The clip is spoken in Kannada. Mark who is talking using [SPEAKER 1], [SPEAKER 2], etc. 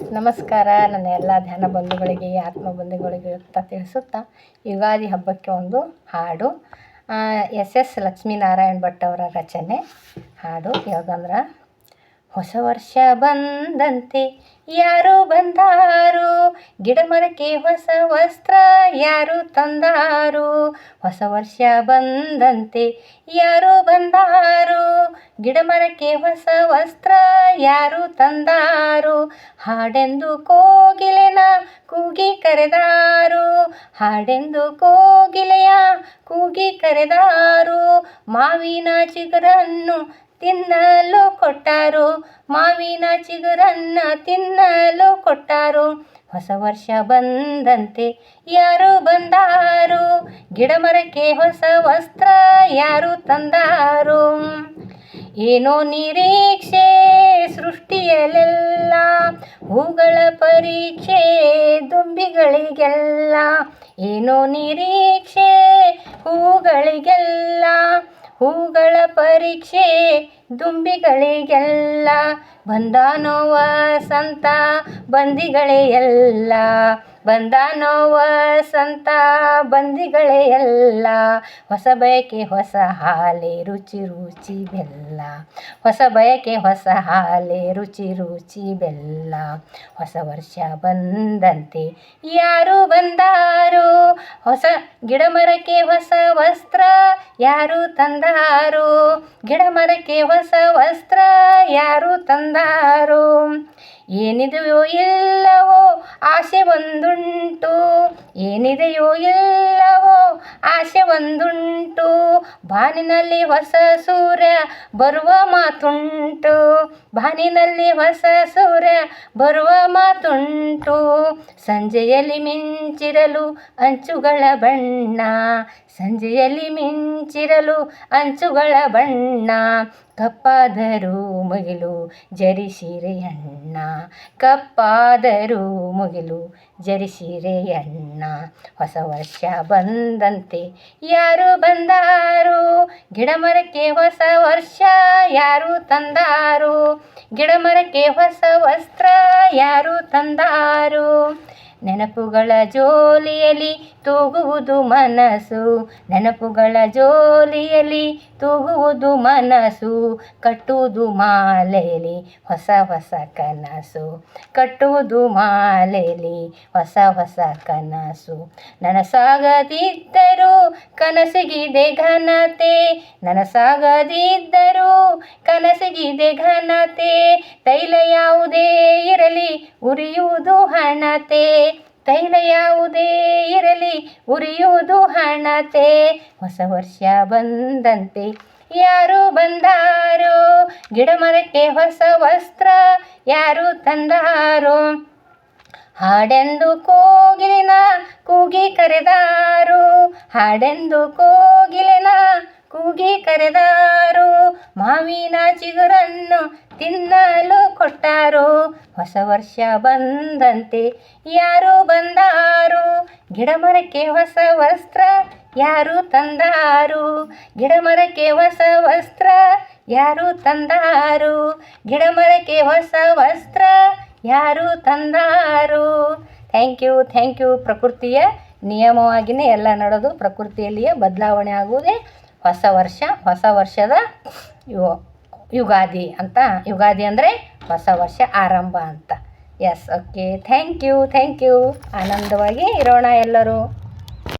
[SPEAKER 1] ನಮಸ್ಕಾರ. ನನ್ನ ಎಲ್ಲ ಧ್ಯಾನ ಬಂಧುಗಳಿಗೆ, ಆತ್ಮ ಬಂಧುಗಳಿಗೆ ಅಂತ ತಿಳಿಸುತ್ತಾ ಯುಗಾದಿ ಹಬ್ಬಕ್ಕೆ ಒಂದು ಹಾಡು. ಎಸ್ ಎಸ್ ಲಕ್ಷ್ಮೀನಾರಾಯಣ್ ಭಟ್ ಅವರ ರಚನೆ ಹಾಡು. ಯಾವುದಂದ್ರೆ ಹೊಸ ವರ್ಷ ಬಂದಂತೆ ಯಾರು ಬಂದಾರು? ಗಿಡ ಮರಕ್ಕೆ ಹೊಸ ವಸ್ತ್ರ ಯಾರು ತಂದಾರು? ಹೊಸ ವರ್ಷ ಬಂದಂತೆ ಯಾರು ಬಂದಾರು? ಗಿಡ ಮರಕ್ಕೆ ಹೊಸ ವಸ್ತ್ರ ಯಾರು ತಂದಾರು? ಹಾಡೆಂದು ಕೋಗಿಲೆನ ಕೂಗಿ ಕರೆದಾರು. ಹಾಡೆಂದು ಕೋಗಿಲೆಯ ಕೂಗಿ ಕರೆದಾರು. ಮಾವಿನ ಚಿಗುರನ್ನು ತಿನ್ನಲು ಕೊಟ್ಟರು. ಮಾವಿನ ಚಿಗುರನ್ನ ತಿನ್ನಲು ಕೊಟ್ಟರು. ಹೊಸ ವರ್ಷ ಬಂದಂತೆ ಯಾರು ಬಂದಾರು? ಗಿಡ ಮರಕ್ಕೆ ಹೊಸ ವಸ್ತ್ರ ಯಾರು ತಂದಾರು? ಏನೋ ನಿರೀಕ್ಷೆ ಸೃಷ್ಟಿಯಲ್ಲೆಲ್ಲ, ಹೂಗಳ ಪರೀಕ್ಷೆ ದುಂಬಿಗಳಿಗೆಲ್ಲ. ಏನೋ ನಿರೀಕ್ಷೆ ಹೂಗಳಿಗೆಲ್ಲ ಹೂಗಳ ಪರೀಕ್ಷೆ ದುಂಬಿಗಳಿಗೆಲ್ಲ ಬಂದಾನೋ ವಸಂತ ಬಂದಿಗಳೇ ಎಲ್ಲ. ಬಂದಾನೋ ವಸಂತ, ಬಂದಿಗಳೇ ಎಲ್ಲ. ಹೊಸ ಬಯಕೆ, ಹೊಸ ಹಾಲೆ, ರುಚಿ ರುಚಿ ಬೆಲ್ಲ. ಹೊಸ ಬಯಕೆ, ಹೊಸ ಹಾಲೆ, ರುಚಿ ರುಚಿ ಬೆಲ್ಲ. ಹೊಸ ವರ್ಷ ಬಂದಂತೆ ಯಾರು ಬಂದಾರು? ಹೊಸ ಗಿಡ ಮರಕ್ಕೆ ಹೊಸ ವಸ್ತ್ರ ಯಾರು ತಂದಾರು? ಗಿಡ ಮರಕ್ಕೆ ಹೊಸ ವಸ್ತ್ರ ಯಾರು ತಂದಾರು? ಏನಿದೆಯೋ ಇಲ್ಲವೋ ಆಸೆ ಒಂದುಂಟು ಏನಿದೆಯೋ ಇಲ್ಲವೋ ಆಸೆ ಒಂದುಂಟು ಬಾನಿನಲ್ಲಿ ಹೊಸ ಸೂರ್ಯ ಬರುವ ಮಾತುಂಟು. ಬಾನಿನಲ್ಲಿ ಹೊಸ ಸೂರ್ಯ ಬರುವ ಮಾತುಂಟು. ಸಂಜೆಯಲ್ಲಿ ಮಿಂಚಿರಲು ಅಂಚುಗಳ ಬಣ್ಣ. ಸಂಜೆಯಲ್ಲಿ ಮಿಂಚಿರಲು ಅಂಚುಗಳ ಬಣ್ಣ. ಕಪ್ಪಾದರೂ ಮುಗಿಲು ಜರಿಸಿರೆಯಣ್ಣ, ಕಪ್ಪಾದರೂ ಮುಗಿಲು ಜರಿಸಿರೆಯಣ್ಣ. ಹೊಸ ವರ್ಷ ಬಂದಂತೆ ಯಾರು ಬಂದಾರು? ಗಿಡ ಮರಕ್ಕೆ ಹೊಸ ವರ್ಷ ಯಾರು ತಂದಾರು? ಗಿಡ ಮರಕ್ಕೆ ಹೊಸ ವಸ್ತ್ರ ಯಾರು ತಂದಾರು? ನೆನಪುಗಳ ಜೋಲಿಯಲ್ಲಿ ತೂಗುವುದು ಮನಸ್ಸು. ನೆನಪುಗಳ ಜೋಲಿಯಲ್ಲಿ ತೂಗುವುದು ಮನಸ್ಸು. ಕಟ್ಟುವುದು ಮಾಲೆಯಲ್ಲಿ ಹೊಸ ಹೊಸ ಕನಸು. ಕಟ್ಟುವುದು ಮಾಲೆಯಲ್ಲಿ ಹೊಸ ಹೊಸ ಕನಸು. ನನಸಾಗದಿದ್ದರೂ ಕನಸಿಗಿದೆ ಘನತೆ. ನನಸಾಗದಿದ್ದರೂ ಕನಸಿಗಿದೆ ಘನತೆ. ತೈಲ ಯಾವುದೇ ಇರಲಿ, ಉರಿಯುವುದು ಹಣತೆ. ತೈಲ ಯಾವುದೇ ಇರಲಿ, ಉರಿಯುವುದು ಹಣತೆ. ಹೊಸ ವರ್ಷ ಬಂದಂತೆ ಯಾರು ಬಂದಾರೋ, ಗಿಡ ಮರಕ್ಕೆ ಹೊಸ ವಸ್ತ್ರ ಯಾರು ತಂದಾರೋ? ಹಾಡೆಂದು ಕೋಗಿಲಿನ ಕೂಗಿ ಕರೆದಾರು, ಹಾಡೆಂದು ಕೋಗಿಲಿನ ಕೂಗಿ ಕರೆದಾರು. ಮಾವಿನ ಚಿಗುರನ್ನು ತಿನ್ನಲು ಕೊಟ್ಟಾರೋ? ಹೊಸ ವರ್ಷ ಬಂದಂತೆ ಯಾರು ಬಂದಾರು? ಗಿಡ ಮರಕ್ಕೆ ಹೊಸ ವಸ್ತ್ರ ಯಾರು ತಂದಾರು? ಗಿಡ ಮರಕ್ಕೆ ಹೊಸ ವಸ್ತ್ರ ಯಾರು ತಂದಾರು? ಗಿಡ ಮರಕ್ಕೆ ಹೊಸ ವಸ್ತ್ರ ಯಾರು ತಂದಾರು? Thank you thank you. ಪ್ರಕೃತಿಯ ನಿಯಮವಾಗಿಯೇ ಎಲ್ಲ ನಡೆದು ಪ್ರಕೃತಿಯಲ್ಲಿಯೇ ಬದಲಾವಣೆ ಆಗುವುದೇ ಹೊಸ ವರ್ಷ, ಹೊಸ ವರ್ಷದ ಯು ಯುಗಾದಿ ಅಂತ. ಯುಗಾದಿ ಅಂದರೆ ಹೊಸ ವರ್ಷ ಆರಂಭ ಅಂತ. Yes okay thank you thank you ಆನಂದವಾಗಿ ಇರೋಣ ಎಲ್ಲರೂ.